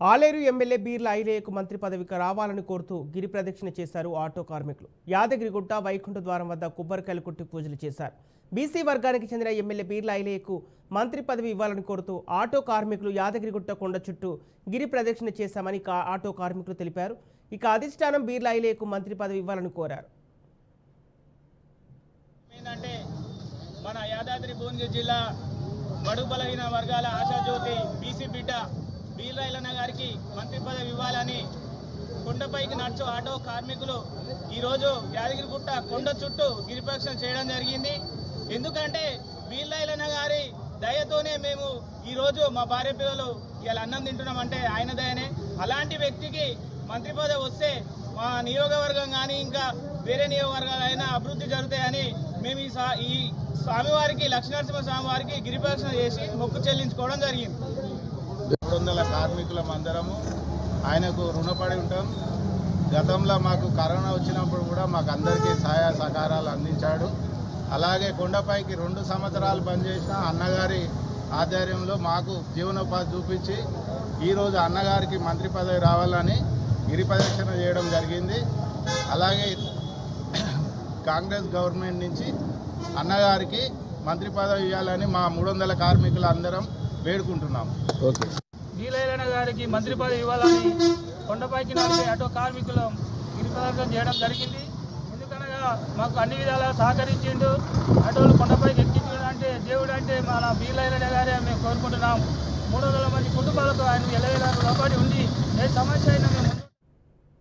Aleru MLA Beerla ఐలేయకు మంత్రి పదవికి రావాలని కోరుతూ గిరి ప్రదక్షిణ చేశారు ఆటో కార్మికులు. యాదగిరిగుట్ట వైకుంఠ ద్వారం వద్ద కొబ్బరికాయలు కొట్టి పూజలు చేశారు. బీసీ వర్గానికి చెందిన ఎమ్మెల్యే బీర్ల ఐలేయకు మంత్రి పదవి ఇవ్వాలని కోరుతూ ఆటో కార్మికులు యాదగిరిగుట్ట కొండ చుట్టూ గిరి ప్రదక్షిణ చేశామని ఆటో కార్మికులు తెలిపారు. ఇక అధిష్టానం బీర్ల ఐలేయకు మంత్రి పదవి ఇవ్వాలని కోరారు. ఏంటంటే మన యాదాద్రి భువనగిరి జిల్లా బడుగు బలహీన వర్గాల ఆశాజ్యోతి బీసీ బిడ్డ వీరరాయలన్న గారికి మంత్రి పదవి ఇవ్వాలని కొండపైకి నడుచు ఆటో కార్మికులు ఈరోజు యాదగిరిగుట్ట కొండ చుట్టూ గిరిపక్షం చేయడం జరిగింది. ఎందుకంటే వీరరాయలన్న గారి దయతోనే మేము ఈరోజు మా భార్య పిల్లలు ఇలా అన్నం తింటున్నామంటే ఆయన దయనే. అలాంటి వ్యక్తికి మంత్రి పదవి వస్తే మా నియోగవర్గం కానీ ఇంకా వేరే నియోగవర్గాలైనా అభివృద్ధి జరుగుతాయని మేము ఈ సా- ఈ స్వామివారికి లక్ష్మీనరసింహ స్వామి వారికి చేసి మొక్కు చెల్లించుకోవడం జరిగింది. మూడు వందల కార్మికులం అందరము ఆయనకు రుణపడి ఉంటాం. గతంలో మాకు కరోనా వచ్చినప్పుడు కూడా మాకు అందరికీ సహాయ సహకారాలు అందించాడు. అలాగే కొండపైకి రెండు సంవత్సరాలు పనిచేసిన అన్నగారి ఆధ్వర్యంలో మాకు జీవనోపాధి చూపించి ఈరోజు అన్నగారికి మంత్రి పదవి రావాలని గిరి ప్రదక్షిణ చేయడం జరిగింది. అలాగే కాంగ్రెస్ గవర్నమెంట్ నుంచి అన్నగారికి మంత్రి పదవి ఇవ్వాలని మా మూడు వందల కార్మికులు అందరం వేడుకుంటున్నాం. వీలైన గారికి మంత్రి పదవి ఇవ్వాలని కొండపైకి నడిపే ఆటో కార్మికులు గిరిప్రదక్షిణ చేయడం జరిగింది. ఎందుకనగా మాకు అన్ని విధాలా సహకరించిండు. ఆటోలు కొండపైకి ఎక్కించడం అంటే దేవుడు అంటే మన వీలైన గారే మేము కోరుకుంటున్నాం. మూడు వందల మంది కుటుంబాలతో ఆయన ఎలవేలా లోబడి ఉండి ఏ సమస్య అయినా మేము